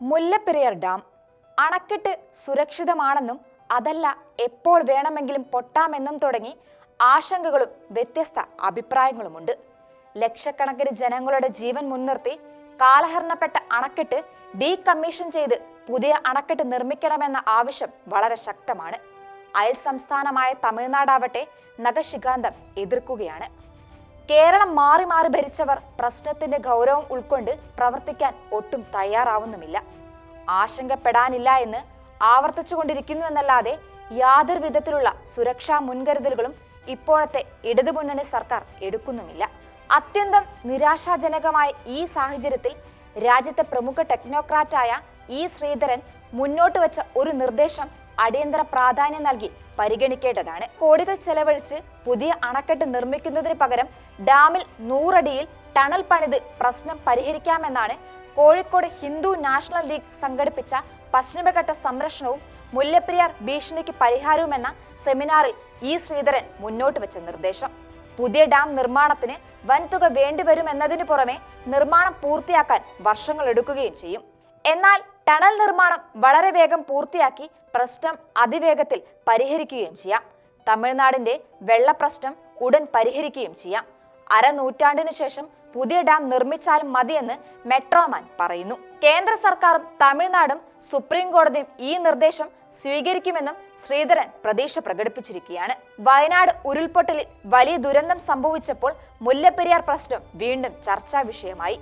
Mullaperiyar dam അണക്കെട്ട് സുരക്ഷിതമാണെന്നും അതല്ല എപ്പോൾ വേണമെങ്കിലും പൊട്ടാമെന്നും തുടങ്ങി ആശങ്കകളും വ്യത്യസ്ത അഭിപ്രായങ്ങളുമുണ്ട്. ലക്ഷക്കണക്കിന് ജനങ്ങളുടെ ജീവൻ മുൻനിർത്തി കാലഹരണപ്പെട്ട അണക്കെട്ട് ഡീകമ്മീഷൻ ചെയ്ത് പുതിയ അണക്കെട്ട് നിർമ്മിക്കണമെന്ന ആവശ്യം വളരെ ശക്തമാണ്. അയൽ സംസ്ഥാനമായ തമിഴ്നാടാവട്ടെ നഖശികാന്തം എതിർക്കുകയാണ്. കേരളം മാറി മാറി ഭരിച്ചവർ പ്രശ്നത്തിന്റെ ഗൗരവം ഉൾക്കൊണ്ട് പ്രവർത്തിക്കാൻ ഒട്ടും തയ്യാറാവുന്നുമില്ല. ആശങ്കപ്പെടാനില്ല എന്ന് ആവർത്തിച്ചുകൊണ്ടിരിക്കുന്നു എന്നല്ലാതെ യാതൊരു വിധത്തിലുള്ള സുരക്ഷാ മുൻകരുതലുകളും ഇപ്പോഴത്തെ ഇടതുമുന്നണി സർക്കാർ എടുക്കുന്നുമില്ല. അത്യന്തം നിരാശാജനകമായ ഈ സാഹചര്യത്തിൽ രാജ്യത്തെ പ്രമുഖ ടെക്നോക്രാറ്റായ ഇ ശ്രീധരൻ മുന്നോട്ട് വെച്ച ഒരു നിർദ്ദേശം അടിയന്തര പ്രാധാന്യം നൽകി പരിഗണിക്കേണ്ടതാണ്. കോടികൾ ചെലവഴിച്ച് പുതിയ അണക്കെട്ട് നിർമ്മിക്കുന്നതിന് പകരം ഡാമിൽ നൂറടിയിൽ ടണൽ പണിത് പ്രശ്നം പരിഹരിക്കാമെന്നാണ് കോഴിക്കോട് ഹിന്ദു നാഷണൽ ലീഗ് സംഘടിപ്പിച്ച പശ്ചിമഘട്ട സംരക്ഷണവും മുല്ലപ്പെരിയാർ ഭീഷണിക്ക് പരിഹാരവുമെന്ന സെമിനാറിൽ ഇ ശ്രീധരൻ മുന്നോട്ട് വെച്ച നിർദ്ദേശം. പുതിയ ഡാം നിർമ്മാണത്തിന് വൻതുക വേണ്ടിവരുമെന്നതിനു പുറമെ നിർമ്മാണം പൂർത്തിയാക്കാൻ വർഷങ്ങളെടുക്കുകയും ചെയ്യും. എന്നാൽ ടണൽ നിർമ്മാണം വളരെ വേഗം പൂർത്തിയാക്കി പ്രശ്നം അതിവേഗത്തിൽ പരിഹരിക്കുകയും ചെയ്യാം. തമിഴ്നാടിന്റെ വെള്ളപ്രശ്നം ഉടൻ പരിഹരിക്കുകയും ചെയ്യാം. അരനൂറ്റാണ്ടിനു ശേഷം പുതിയ ഡാം നിർമ്മിച്ചാലും മതിയെന്ന് മെട്രോമാൻ പറയുന്നു. കേന്ദ്ര സർക്കാരും തമിഴ്നാടും സുപ്രീം കോടതിയും ഈ നിർദ്ദേശം സ്വീകരിക്കുമെന്നും ശ്രീധരൻ പ്രതീക്ഷ പ്രകടിപ്പിച്ചിരിക്കുകയാണ്. വയനാട് ഉരുൾപൊട്ടലിൽ വലിയ ദുരന്തം സംഭവിച്ചപ്പോൾ മുല്ലപ്പെരിയാർ പ്രശ്നം വീണ്ടും ചർച്ചാ വിഷയമായി.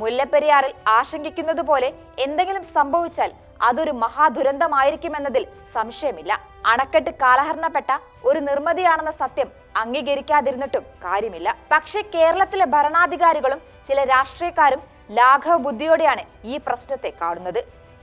മുല്ലപ്പെരിയാറിൽ ആശങ്കിക്കുന്നത് പോലെ എന്തെങ്കിലും സംഭവിച്ചാൽ അതൊരു മഹാദുരന്തമായിരിക്കുമെന്നതിൽ സംശയമില്ല. അണക്കെട്ട് കാലഹരണപ്പെട്ട ഒരു നിർമ്മിതിയാണെന്ന സത്യം അംഗീകരിക്കാതിരുന്നിട്ടും കാര്യമില്ല. പക്ഷേ കേരളത്തിലെ ഭരണാധികാരികളും ചില രാഷ്ട്രീയക്കാരും ലാഘവ ബുദ്ധിയോടെയാണ് ഈ പ്രശ്നത്തെ കാണുന്നത്.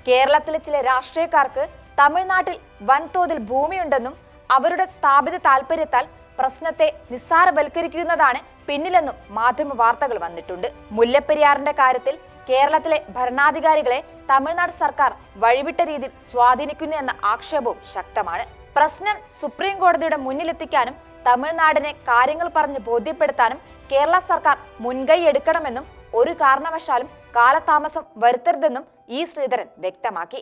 കേരളത്തിലെ ചില രാഷ്ട്രീയക്കാർക്ക് തമിഴ്നാട്ടിൽ വൻതോതിൽ ഭൂമിയുണ്ടെന്നും അവരുടെ സ്ഥാപിത താല്പര്യത്താൽ പ്രശ്നത്തെ നിസ്സാരവൽക്കരിക്കുന്നതാണ് പിന്നിലെന്നും മാധ്യമ വാർത്തകൾ വന്നിട്ടുണ്ട്. മുല്ലപ്പെരിയാറിന്റെ കാര്യത്തിൽ കേരളത്തിലെ ഭരണാധികാരികളെ തമിഴ്നാട് സർക്കാർ വഴിവിട്ട രീതിയിൽ സ്വാധീനിക്കുന്നു എന്ന ആക്ഷേപവും ശക്തമാണ്. പ്രശ്നം സുപ്രീം കോടതിയുടെ മുന്നിലെത്തിക്കാനും തമിഴ്നാടിനെ കാര്യങ്ങൾ പറഞ്ഞ് ബോധ്യപ്പെടുത്താനും കേരള സർക്കാർ മുൻകൈ എടുക്കണമെന്നും ഒരു കാരണവശാലും കാലതാമസം വരുത്തരുതെന്നും ഇ ശ്രീധരൻ വ്യക്തമാക്കി.